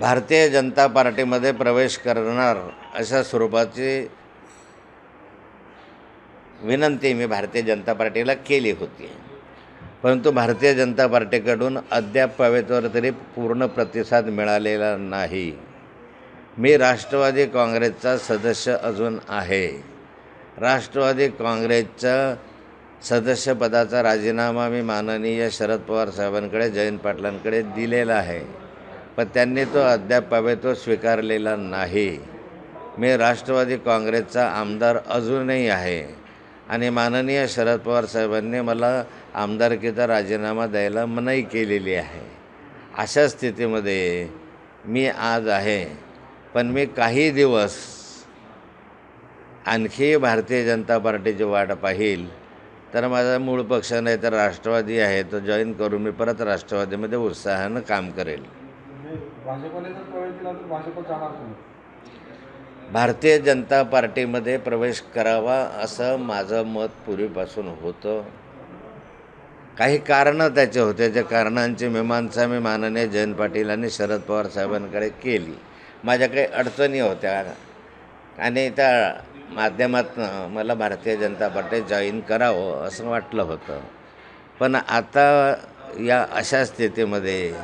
भारतीय जनता पार्टीमध्ये प्रवेश करणार अशा स्वरूपाची विनंती मी भारतीय जनता पार्टीला केली होती. परंतु भारतीय जनता पार्टीकडून अद्याप पवेतवर तरी पूर्ण प्रतिसाद मिळालेला नाही. मी राष्ट्रवादी काँग्रेसचा सदस्य अजून आहे. राष्ट्रवादी काँग्रेसचा सदस्यपदाचा राजीनामा मी माननीय शरद पवार साहेबांकडे जयंत पाटलांकडे दिलेला आहे. पण त्यांनी तो अद्याप स्वीकारलेला नाही. मी राष्ट्रवादी काँग्रेसचा आमदार अजूनही आहे आणि माननीय शरद पवार साहेबांनी मला आमदारकीचा राजीनामा द्यायला मनाई केलेली आहे. अशा स्थितीमध्ये मी आज आहे. पण मी काही दिवस आणखी भारतीय जनता पार्टीची वाट पाहिल. तर माझा मूळ पक्ष नाही तर राष्ट्रवादी आहे. तो जॉईन करून मी परत राष्ट्रवादीमध्ये उत्साहानं काम करेल. भाजपने जर प्रवेश दिला तर भाजप जाणार तुम्ही भारतीय जनता पार्टीमध्ये प्रवेश करावा असं माझं मत पूर्वीपासून होतं. काही कारणं त्याचे होते. त्या कारणांची मीमांसा मी माननीय जयंत पाटील आणि शरद पवार साहेबांकडे केली. माझ्या काही अडचणी होत्या आणि त्या माध्यमातून मला भारतीय जनता पार्टी जॉईन करावं असं वाटलं होतं. पण आता या अशा स्थितीमध्ये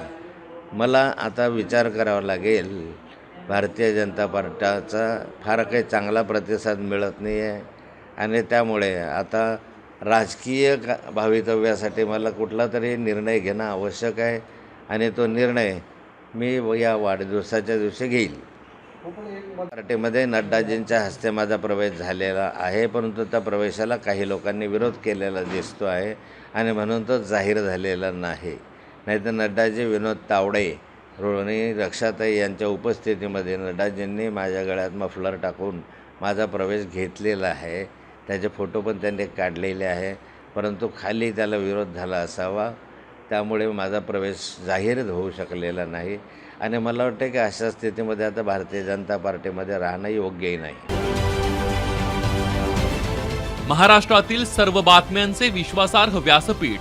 मला आता विचार करावा लागेल. भारतीय जनता पार्टीचा फार काही चांगला प्रतिसाद मिळत नाही आहे आणि त्यामुळे आता राजकीय का भवितव्यासाठी मला कुठला तरी निर्णय घेणं आवश्यक आहे. आणि तो निर्णय मी या वाढदिवसाच्या दिवशी घेईल. पार्टीमध्ये नड्डाजींच्या हस्ते माझा प्रवेश झालेला आहे परंतु त्या प्रवेशाला काही लोकांनी विरोध केलेला दिसतो आहे आणि म्हणून तो जाहीर झालेला नाही. नाहीतर नड्डाजी विनोद तावडे रोहिणी रक्षाताई यांच्या उपस्थितीमध्ये नड्डाजींनी माझ्या गळ्यात मफलर टाकून माझा प्रवेश घेतलेला आहे. त्याचे फोटो पण त्यांनी काढलेले आहे. परंतु खाली त्याला विरोध झाला असावा. त्यामुळे माझा प्रवेश जाहीर होऊ शकलेला नाही. आणि मला वाटतं की अशा स्थितीमध्ये आता भारतीय जनता पार्टीमध्ये राहणं योग्यही नाही. महाराष्ट्रातील सर्व बातम्यांचे विश्वासार्ह व्यासपीठ